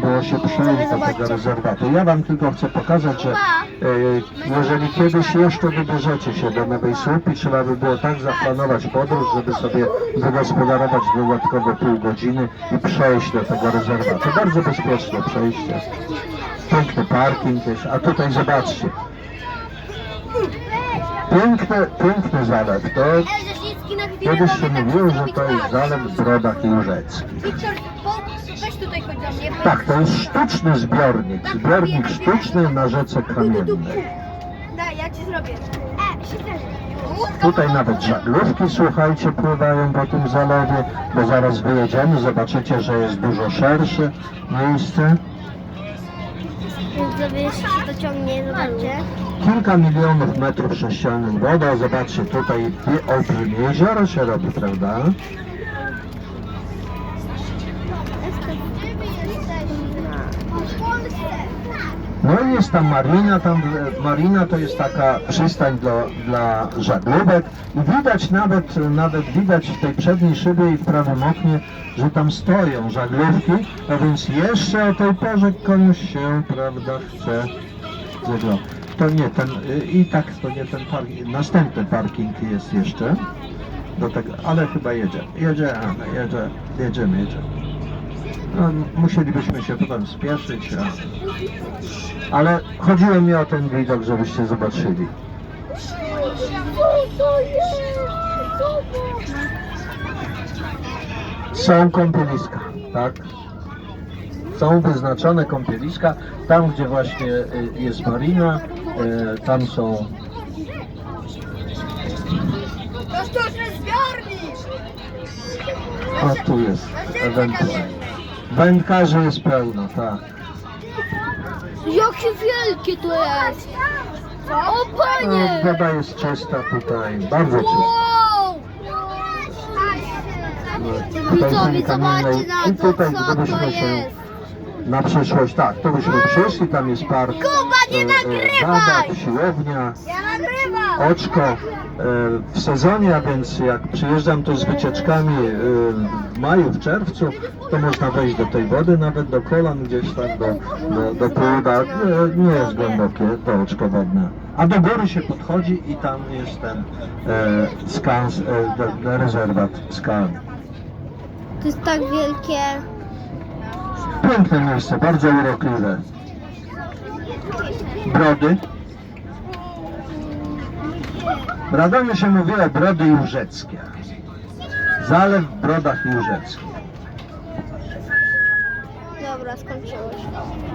było się przejść do tego rezerwatu. Ja Wam tylko chcę pokazać, że e, jeżeli kiedyś jeszcze wybierzecie się do Nowej Słupy, trzeba by było tak zaplanować podróż, żeby sobie wygospodarować dodatkowe pół godziny i przejść do tego rezerwatu. Bardzo bezpieczne przejście. Piękny parking jest, a tutaj zobaczcie. Piękny, piękny zalew. To kiedyś się mówiło, że to jest zalew. Wiktor, po- weź tutaj chodź do mnie. Tak, to jest sztuczny zbiornik. Zbiornik sztuczny na rzece Kamiennej. Daj, ja ci zrobię. E, się Tutaj nawet żaglówki, słuchajcie, pływają po tym zalewie, bo zaraz wyjedziemy, zobaczycie, że jest dużo szersze miejsce. Widzowie, jeszcze się dociągnie, zobaczcie. Kilka milionów metrów sześciennych woda, zobaczcie, tutaj i olbrzymie jezioro się robi, prawda? No i jest tam marina, tam marina to jest taka przystań dla, dla żaglówek i widać nawet, nawet widać w tej przedniej szybie i w prawym oknie, że tam stoją żaglówki, a więc jeszcze o tej porze komuś się, prawda, chce zaglądać. To nie ten, y, i tak to nie ten parking, następny parking jest jeszcze do tego, ale chyba jedzie, jedzie, jedzie, jedziemy, jedziemy. No, musielibyśmy się potem spieszyć, a... ale chodziło mi o ten widok, żebyście zobaczyli. Są kąpieliska, tak? Są wyznaczone kąpieliska, tam gdzie właśnie y, jest marina, y, tam są! A tu jest ewentualnie. Wędkarzy jest pełno, tak. Jakie wielkie to jest! O panie! woda jest czysta tutaj, bardzo czysta. Wow! No, tutaj Widzowie, są kamienne zobaczcie na i to, tutaj co to gdybyśmy się jest! na przyszłość, tak, to byśmy przyszli, tam jest park. Kuba, nie e, e, nagrywaj! Bada, siłownia, Ja nagrywam! Oczko e, w sezonie, a więc jak przyjeżdżam tu z wycieczkami e, w maju, w czerwcu, to można wejść do tej wody, nawet do kolan gdzieś tam, do, do, do pływa. Nie, nie jest głębokie to oczko wodne. A do góry się podchodzi i tam jest ten e, skans, e, rezerwat skalny. To jest tak wielkie. Piękne miejsce, bardzo urokliwe. Brody. W Radomiu się mówiło Brody Jurzeckie. Zalew w Brodach Jurzeckich. Dobra, skończyło się.